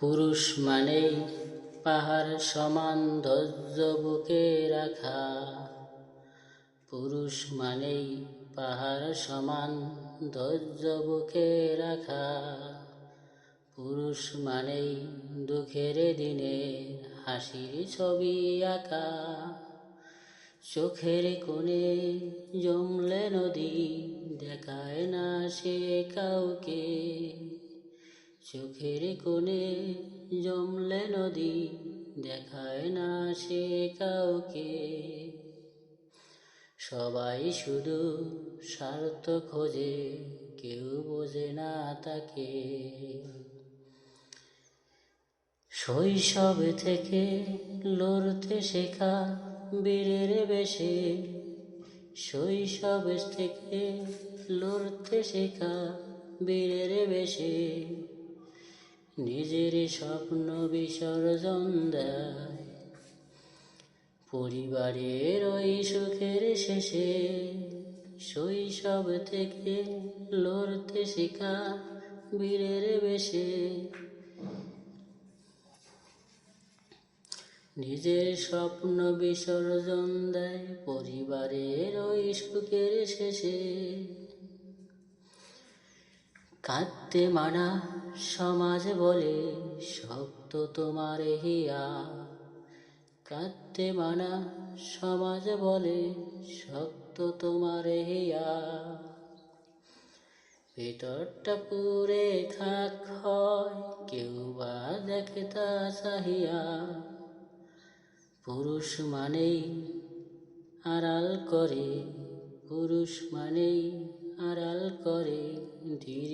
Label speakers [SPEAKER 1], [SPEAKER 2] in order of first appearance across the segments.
[SPEAKER 1] পুরুষ মানেই পাহাড় সমান ধৈর্য বুকে রাখা। পুরুষ মানেই পাহাড় সমান ধৈর্য বুকে রাখা। পুরুষ মানেই দুঃখের দিনে হাসির ছবি আঁকা। চোখের কোণে জমলে নদী দেখায় না সে কাউকে। চোখের কোণে জমলে নদী, দেখায় না সে কাউকে। সবাই শুধু স্বার্থ খোঁজে, কেউ বোঝে না তাকে। শৈশব থেকে লড়তে শেখা বীরের বেশে, শৈশব থেকে লড়তে শেখা বীরের বেশে। নিজের স্বপ্ন বিসর্জন দেয়। পরিবারের ওই সুখের শেষে শৈশব থেকে লড়তে শেখা বীরের বেশে। নিজের স্বপ্ন বিসর্জন দেয় পরিবারের ওই সুখের শেষে। কাঁদতে মানা সমাজ বলে শক্ত তোমার হিয়া। কাঁদতে মানা, সমাজ বলে শক্ত তোমার হিয়া। ভেতরটা পুরে খাক হয়, কেউ বা দেখে তা চাহিয়া। পুরুষ মানেই আড়াল করে, পুরুষ মানেই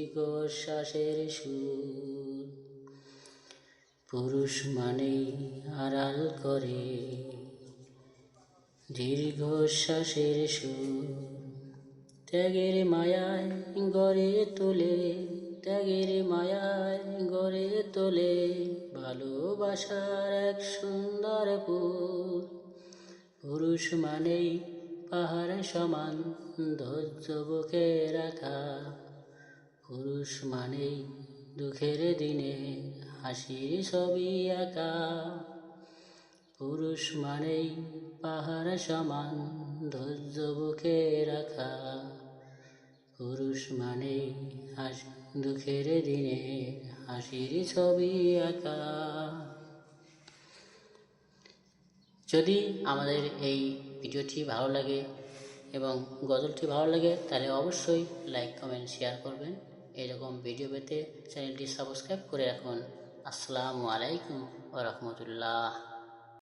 [SPEAKER 1] দীর্ঘ শ্বাসের সুর। পুরুষ মানেই আড়াল করে। দীর্ঘ শ্বাসের সুর ত্যাগের মায়ায় গড়ে তোলে, ত্যাগের মায়ায় গড়ে তোলে ভালোবাসার এক সুন্দর পুর। পুরুষ মানেই পাহাড় সমান ধৈর্য বুকে রাখা। পুরুষ মানেই দুঃখের দিনে হাসির ছবি আঁকা। পুরুষ মানেই পাহাড় সমান ধৈর্য বুকে রাখা। পুরুষ মানেই হাসি দুঃখের দিনে হাসির ছবি আঁকা। যদি আমাদের এই ভিডিওটি ভালো লাগে এবং গজলটি ভালো লাগে, তাহলে অবশ্যই লাইক কমেন্ট শেয়ার করবেন। এরকম ভিডিও পেতে চ্যানেলটি সাবস্ক্রাইব করে রাখুন। আসসালামু আলাইকুম ওরহমতুল্লাহ